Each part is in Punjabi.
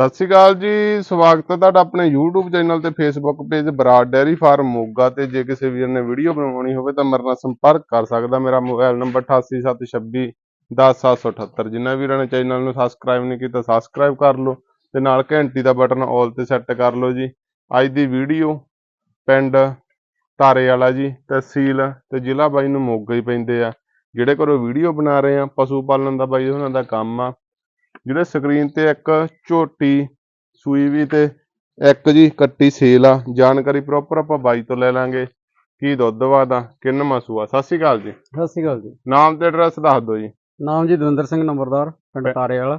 ਸਤਿ ਸ਼੍ਰੀ ਅਕਾਲ ਜੀ, ਸਵਾਗਤ ਹੈ ਤੁਹਾਡਾ ਆਪਣੇ YouTube ਚੈਨਲ ਤੇ Facebook page Brar dairy farm Moga ਤੇ ਜੇ ਕਿਸੇ ਵੀਰ ਨੇ ਵੀਡੀਓ ਬਣਾਉਣੀ ਹੋਵੇ ਤਾਂ ਮੇਰੇ ਨਾਲ ਸੰਪਰਕ ਕਰ ਸਕਦਾ, ਮੇਰਾ ਮੋਬਾਈਲ ਨੰਬਰ 8876 10778 ਜਿਨ੍ਹਾਂ ਵੀਰਾਂ ਨੇ ਚੈਨਲ ਨੂੰ ਸਬਸਕ੍ਰਾਈਬ ਨਹੀਂ ਕੀਤਾ ਸਬਸਕ੍ਰਾਈਬ ਕਰ ਲਓ ਤੇ ਨਾਲ ਘੰਟੀ ਦਾ ਬਟਨ ਆਲ ਤੇ ਸੈੱਟ ਕਰ ਲਓ ਜੀ। ਅੱਜ ਦੀ ਵੀਡੀਓ ਪਿੰਡ ਤਾਰੇ ਵਾਲਾ ਜੀ, ਤਹਿਸੀਲ ਤੇ ਜ਼ਿਲ੍ਹਾ ਬਾਈ ਨੂੰ ਮੋਗਾ ਹੀ ਪੈਂਦੇ ਆ, ਜਿਹੜੇ ਘਰੋਂ ਵੀਡੀਓ ਬਣਾ ਰਹੇ ਆ, ਪਸ਼ੂ ਪਾਲਣ ਦਾ ਬਾਈ ਉਹਨਾਂ ਦਾ ਕੰਮ ਆ। ਜਿਹੜੇ ਸਕਰੀਨ ਤੇ ਇੱਕ ਝੋਟੀ ਸੂਈ ਵੀ ਤੇ ਇੱਕ ਜੀ ਕੱਟੀ ਸੇਲ ਆ ਜਾਣਕਾਰੀ ਪ੍ਰੋਪਰ ਆਪਾਂ ਬਾਈ ਤੋਂ ਲੈ ਲਾਂਗੇ। ਕੀ ਦੁੱਧ ਵਾਦਾ ਕਿੰਨਵਾਂ ਸੂਆ ਸਤਿ ਸ਼੍ਰੀ ਅਕਾਲ ਜੀ। ਸਤਿ ਸ਼੍ਰੀ ਅਕਾਲ ਜੀ। ਨਾਮ ਤੇ ਐਡਰੈਸ ਦੱਸ ਦਿਓ ਜੀ। ਨਾਮ ਜੀ ਦਵਿੰਦਰ ਸਿੰਘ ਨੰਬਰਦਾਰ ਪਿੰਡ ਤਾਰੇ ਵਾਲਾ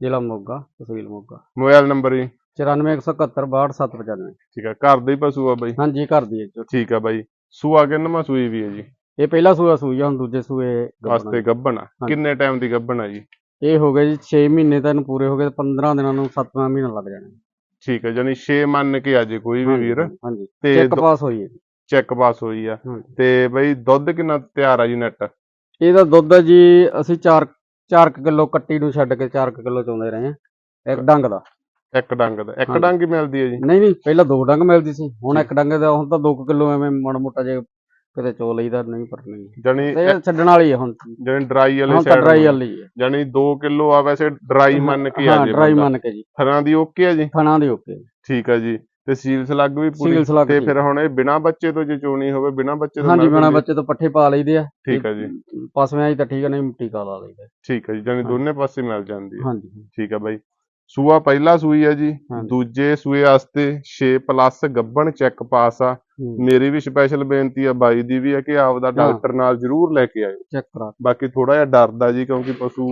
ਜ਼ਿਲ੍ਹਾ ਮੋਗਾ ਤਹਿਸੀਲ ਮੋਗਾ। ਮੋਬਾਈਲ ਨੰਬਰ ਜੀ। 9417 62795 ਠੀਕ ਆ ਘਰ ਦਾ ਹੀ ਪਸ਼ੂ ਆ ਬਾਈ? ਹਾਂਜੀ ਘਰ ਦੀ ਹੈ। ਠੀਕ ਆ ਬਾਈ। ਸੂਆ ਕਿੰਨਵਾਂ ਸੂਈ ਵੀ ਹੈ ਜੀ? ਇਹ ਪਹਿਲਾ ਸੂਆ ਸੂਈ ਆ ਹੁਣ ਦੂਜੇ ਸੂਏ ਵਾਸਤੇ ਗੱਭਣ ਆ। ਕਿੰਨੇ ਟਾਈਮ ਦੀ ਗੱਭਣ ਆ ਜੀ। ਇਹ ਹੋ ਗਏ ਜੀ 6 ਮਹੀਨੇ ਤਾਂ ਇਹਨੂੰ ਪੂਰੇ ਹੋ ਗਏ 15 ਦਿਨਾਂ ਨੂੰ 7ਵਾਂ ਮਹੀਨਾ ਲੱਗ ਜਾਣਾ। ਠੀਕ ਹੈ ਜਾਨੀ 6 ਮੰਨ ਕੇ ਆ ਜੇ ਕੋਈ ਵੀ ਵੀਰ। ਹਾਂਜੀ ਤੇ ਚੈੱਕ ਪਾਸ ਹੋਈ ਹੈ। ਚੈੱਕ ਪਾਸ ਹੋਈ ਆ। ਤੇ ਬਾਈ ਦੁੱਧ ਕਿੰਨਾ ਤਿਆਰ ਆ ਜੀ ਨੈਟ ਇਹਦਾ ਦੁੱਧ ਜੀ ਅਸੀਂ 4 4 ਕਿਲੋ ਕੱਟੀ ਨੂੰ ਛੱਡ ਕੇ 4 ਕਿਲੋ ਚੋਂਦੇ ਰਹੇ ਹਾਂ ਇੱਕ ਡੰਗ ਦਾ। ਇੱਕ ਡੰਗ ਦਾ। ਇੱਕ। ਡੰਗ ਹੀ ਮਿਲਦੀ ਹੈ ਜੀ? ਨਹੀਂ ਨਹੀਂ ਪਹਿਲਾਂ ਦੋ ਡੰਗ ਮਿਲਦੀ ਸੀ ਹੁਣ ਇੱਕ ਡੰਗ ਦਾ ਹੁਣ ਤਾਂ 2 ਕਿਲੋ ਐਵੇਂ ਮਾੜਾ ਮੋਟਾ ਜੇ ਕਿਤੇ ਚੋ ਲਈਦਾ ਨਹੀਂ ਪਰ ਨਹੀਂ ਜਾਨੀ ਇਹ ਛੱਡਣ ਵਾਲੀ ਹੈ ਹੁਣ। ਜਾਨੀ ਡਰਾਈ ਵਾਲੇ ਸਾਈਡ ਡਰਾਈ ਵਾਲੀ ਹੈ ਜਾਨੀ 2 ਕਿਲੋ ਆ ਵੈਸੇ ਡਰਾਈ ਮੰਨ ਕੇ ਆ ਹਾਂ ਜੇ ਡਰਾਈ ਬੰਦਾ। ਮੰਨ ਕੇ ਜੀ। ਥਰਾਂ ਦੀ ਓਕੇ ਆ ਜੀ? ਥਣਾ ਦੀ ਓਕੇ ਠੀਕ ਆ ਜੀ। ਤੇ ਸੀਲ ਸਲੱਗ ਵੀ ਪੂਰੀ। ਤੇ। ਫਿਰ ਹੁਣ ਇਹ ਬਿਨਾ ਬੱਚੇ ਤੋਂ ਜੇ ਚੋਣੀ ਹੋਵੇ ਬਿਨਾ ਬੱਚੇ ਤੋਂ ਹਾਂਜੀ ਜਾਂਦੀ? ਬੱਚੇ ਤੋਂ ਪੱਠੇ ਪਾ ਲਈਦੇ ਆ। ਠੀਕ ਆ ਜੀ। ਪਸਵਿਆਂ ਦੀ ਤਾਂ ਠੀਕ ਆ ਨਹੀਂ ਟੀਕਾ ਲਾ ਲਈਦਾ। ਠੀਕ ਆ ਜੀ। ਜਾਨੀ ਦੋਨੇ ਪਾਸੇ ਮਿਲ ਜਾਂਦੀ ਹੈ ਹਾਂਜੀ। ਠੀਕ ਆ ਬਾਈ। ਸੂਆ ਪਹਿਲਾ ਸੂਈ ਆ ਜੀ। ਦੂਜੇ ਸੂਏ ਵਾਸਤੇ 6 ਪਲੱਸ ਗੱਬਣ ਚੈੱਕ ਪਾਸ ਆ। ਮੇਰੀ ਵੀ ਸਪੈਸ਼ਲ ਬੇਨਤੀ ਆ ਬਾਈ ਦੀ ਵੀ ਹੈ ਕਿ ਆਪਦਾ ਡਾਕਟਰ ਨਾਲ ਜ਼ਰੂਰ ਲੈ ਕੇ ਆਇਓ। ਚੈੱਕ ਕਰਾ ਬਾਕੀ ਥੋੜਾ ਜਿਹਾ ਡਰਦਾ ਜੀ ਕਿਉਂਕਿ ਪਸ਼ੂ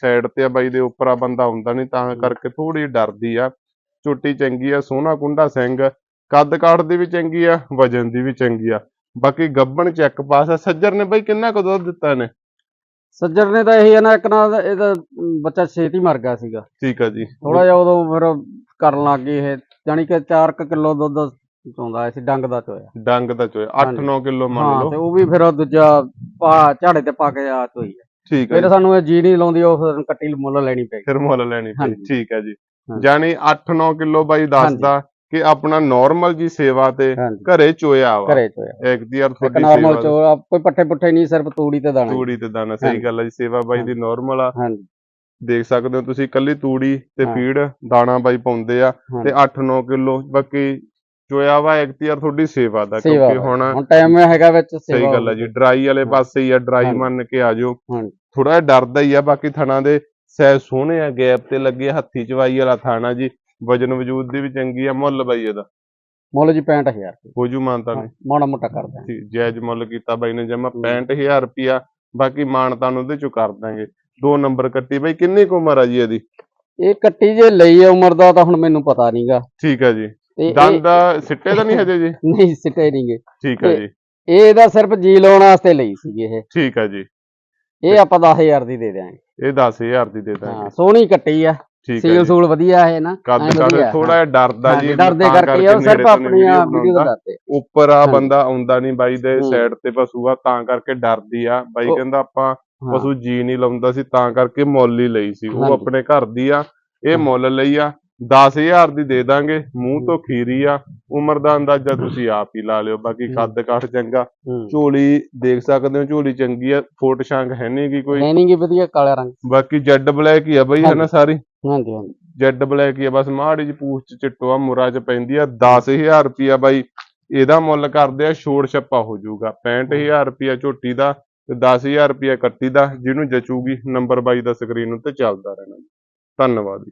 ਸਾਈਡ ਤੇ ਆ ਬਾਈ ਦੇ ਉੱਪਰ ਆ ਬੰਦਾ ਹੁੰਦਾ ਨਹੀਂ ਤਾਂ ਕਰਕੇ ਥੋੜੀ ਡਰਦੀ ਆ। ਝੋਟੀ ਚੰਗੀ ਆ ਸੋਹਣਾ ਕੁੰਡਾ ਸਿੰਘ ਕੱਦ ਕਾਠ ਦੀ ਵੀ ਚੰਗੀ ਆ ਵਜਨ ਦੀ ਵੀ ਚੰਗੀ ਆ। ਬਾਕੀ ਗੱਬਣ ਚੈੱਕ ਪਾਸ ਆ। ਸੱਜਰ ਨੇ ਬਾਈ ਕਿੰਨਾ ਕੁ ਦੁੱਧ ਦਿੱਤਾ ਇਹਨੇ? ਸੱਜਰ ਨੇ ਤਾਂ ਇਹੀ ਆ ਨਾ ਇੱਕ ਨਾ ਇਹਦਾ ਬੱਚਾ ਛੇਤੀ ਮਰ ਗਿਆ ਸੀਗਾ। ਠੀਕ ਆ ਜੀ। ਥੋੜਾ ਜਿਹਾ ਉਦੋਂ ਫਿਰ ਕਰਨ ਲੱਗ ਗਏ ਇਹ ਜਾਣੀ ਕਿ 4 ਕਿਲੋ ਦੁੱਧ ਚੋਂਦਾ ਸੀ ਡੰਗ ਦਾ ਚੋਇਆ। ਡੰਗ ਦਾ ਚੋਏ 8-9 ਕਿਲੋ ਮੰਨ ਹਾਂ ਤੇ ਲਓ ਉਹ ਵੀ ਫਿਰ ਉਹ ਦੂਜਾ ਪਾ ਝਾੜੇ ਤੇ ਪਾ ਕੇ ਆ ਚੋਈ ਆ। ਠੀਕ ਆ ਫਿਰ ਜੀ। ਸਾਨੂੰ ਇਹ ਜੀ ਨਹੀਂ ਲਾਉਂਦੀ ਉਹ ਫਿਰ ਕੱਟੀ ਮੁੱਲ ਲੈਣੀ ਪਈ। ਫਿਰ ਮੁੱਲ ਲੈਣੀ ਪਈ। ਹਾਂਜੀ। ਠੀਕ ਆ ਜੀ। ਹਾਂਜੀ। ਜਾਨੀ 8-9 ਕਿਲੋ ਬਾਈ ਦੱਸਦਾ ਕਿ ਆਪਣਾ ਨਾਰਮਲ ਜੀ ਸੇਵਾ ਤੇ ਹਾਂਜੀ ਘਰੇ ਚੋਇਆ ਵਾ ਘਰੇ ਚੋਇਆ ਇੱਕ ਦੀ ਯਾਰ ਇੱਕ ਤੁਹਾਡੀ ਨਾਰਮਲ ਸੇਵਾ ਚੋ ਆ, ਕੋਈ ਪੱਠੇ ਪੁੱਠੇ ਨਹੀਂ ਸਿਰਫ ਤੂੜੀ ਤੇ ਦਾਣਾ ਤੂੜੀ ਤੇ ਦਾਣਾ ਸਹੀ ਹਾਂਜੀ। ਗੱਲ ਆ ਜੀ ਸੇਵਾ ਬਾਈ ਦੀ ਨਾਰਮਲ ਆ ਹਾਂਜੀ ਦੇਖ ਸਕਦੇ ਹੋ ਤੁਸੀਂ ਕੱਲੀ ਤੂੜੀ ਤੇ ਹਾਂ। ਫੀਡ ਦਾਣਾ ਬਾਈ ਪਾਉਂਦੇ ਆ। ਤੇ 8-9 ਕਿਲੋ ਬਾਕੀ ਚੋਇਆ ਵਾ ਇਖਤਿਆਰ ਤੁਹਾਡੀ ਸੇਵਾ ਦਾ ਸੇਵਾ ਕਿਉਂਕਿ ਹੁਣ ਹੁਣ ਟਾਈਮ ਹੈਗਾ ਵਿੱਚ ਸਹੀ ਸੇਵਾ ਗੱਲ ਆ ਜੀ ਡਰਾਈ ਵਾਲੇ। ਪਾਸੇ ਹੀ ਆ ਡਰਾਈ ਹਾਂਜੀ। ਮੰਨ ਕੇ ਆ ਜਾਓ ਹਾਂਜੀ। ਥੋੜਾ ਜਿਹਾ ਡਰਦਾ ਹੀ ਆ ਬਾਕੀ ਥਣਾ ਦੇ ਸਹਿ ਸੋਹਣੇ ਆ ਗੈਪ ਤੇ ਲੱਗੇ ਹੱਥੀ ਚਵਾਈ ਵਾਲਾ ਥਾਣਾ ਜੀ ਵਜਨ ਵਜੂਦ ਦੀ ਵੀ ਚੰਗੀ ਆ ਮੁੱਲ ਬਾਈ ਇਹਦਾ। ਮੁੱਲ ਜੀ 65000 ਰੁਪਏ। ਹੋਜੂ ਮਾਨਤਾ ਹਾਂ, ਮਾੜਾ ਮੋਟਾ ਕਰਦਾ ਠੀਕ ਜਾਇਜ਼ ਮੁੱਲ ਕੀਤਾ ਬਾਈ ਨੇ ਜਮਾ ਹੂੰ। 65000 ਰੁਪਿਆ ਬਾਕੀ ਮਾਨਤਾ ਨੂੰ ਉਹਦੇ ਚੋਂ ਕਰ ਦਾਂਗੇ ਦੋ ਨੰਬਰ ਕੱਟੀ ਬਾਈ ਕਿੰਨੀ ਕੁ ਉਮਰ ਆ ਜੀ ਇਹਦੀ? ਇਹ ਕੱਟੀ ਜੇ ਲਈ ਹੈ ਉਮਰ ਦਾ ਤਾਂ ਹੁਣ ਮੈਨੂੰ ਪਤਾ ਨਹੀਂਗਾ। ਠੀਕ ਆ ਜੀ। ਦੰਦ ਸਿੱਟੇ ਤਾਂ ਨਹੀਂ ਹਜੇ ਜੀ? ਨਹੀਂ ਸਿੱਟੇ ਨਹੀਂਗੇ। ਠੀਕ ਆ ਜੀ। ਇਹ ਇਹਦਾ ਸਿਰਫ ਜੀ ਲਾਉਣ ਵਾਸਤੇ ਲਈ ਸੀਗੀ ਇਹ। ਠੀਕ ਆ ਜੀ। ਇਹ ਆਪਾਂ 10000 ਦੀ ਦੇ ਦਿਆਂਗੇ। ਇਹ 10000 ਦੀ ਦੇ ਹਾਂ ਦਾਂਗੇ ਸੋਹਣੀ ਕੱਟੀ ਆ। ਠੀਕ ਆ ਸੀਲ ਸੂਲ ਵਧੀਆ ਹੈ ਨਾ ਕੱਦ ਐਂ ਵਧੀਆ, ਥੋੜਾ ਜਿਹਾ ਡਰਦਾ ਹਾਂਜੀ, ਜੀ ਡਰਦੇ ਤਾਂ ਕਰਕੇ ਉਹ ਨੇੜੇ ਸਿਰਫ ਤੋਂ ਆਪਣੀਆਂ video ਵੀਡੀਓ ਬਣਾਉਂਦਾ। ਉੱਪਰ ਆ ਹਾਂਜੀ। ਬੰਦਾ ਆਉਂਦਾ ਨਹੀਂ ਬਾਈ ਦੇ ਹੂੰ। ਸਾਈਡ ਤੇ ਪਸ਼ੂ ਆ ਤਾਂ ਕਰਕੇ ਡਰਦੀ ਆ। ਬਾਈ ਉਹ- ਕਹਿੰਦਾ ਆਪਾਂ ਹਾਂ, ਪਸ਼ੂ ਜੀ ਨਹੀਂ ਲਾਉਂਦਾ ਸੀ ਤਾਂ ਕਰਕੇ ਮੁੱਲ ਹੀ ਲਈ ਸੀ। ਉਹ ਹਾਂਜੀ। ਆਪਣੇ ਘਰ ਦੀ ਆ ਇਹ ਹਾਂ। ਮੁੱਲ ਲਈ ਆ। 10000 ਦੀ ਦੇ ਦਾਂਗੇ ਮੂੰਹ ਤੋਂ ਖੀਰੀ ਆ। ਉਮਰ ਦਾ ਅੰਦਾਜ਼ਾ ਤੁਸੀਂ ਆਪ ਹੀ ਲਾ ਲਿਓ ਬਾਕੀ ਹੂੰ। ਕੱਦ ਕਾਠ ਚੰਗਾ। ਹੂੰ। ਝੋਲੀ ਦੇਖ ਸਕਦੇ ਹੋ ਝੋਲੀ ਚੰਗੀ ਆ ਫੋਟ ਸ਼ਾਂਕ ਹੈ ਨਹੀਂ ਗੀ ਕੋਈ। ਹੈ ਨੀ ਗੀ ਵਧੀਆ ਕਾਲਾ ਰੰਗ। ਬਾਕੀ ਜੈਡ ਬਲੈਕ ਹੀ ਆ ਬਈ ਹੈ ਨਾ ਸਾਰੀ? ਹਾਂਜੀ ਹਾਂਜੀ। ਜੈਡ ਬਲੈਕ ਹੀ ਆ ਬਸ ਮਾੜੀ ਜੀ ਪੂਛ ਚ ਚਿੱਟੋ ਆ ਮੁਰਾ ਚ ਪੈਂਦੀ ਆ 10000 ਰੁਪਿਆ ਬਾਈ ਇਹਦਾ ਮੁੱਲ ਕਰਦੇ ਆ ਛੋੜ ਛੱਪਾ ਹੋ ਜਾਊਗਾ। 65000 ਰੁਪਿਆ ਝੋਟੀ ਦਾ ਤੇ 10000 ਰੁਪਿਆ ਕੱਟੀ ਦਾ ਜਿਹਨੂੰ ਜਚੂਗੀ ਨੰਬਰ ਬਾਈ ਦਾ ਸਕਰੀਨ ਉੱਤੇ ਚੱਲਦਾ ਰਹਿਣਾ। ਧੰਨਵਾਦ ਜੀ।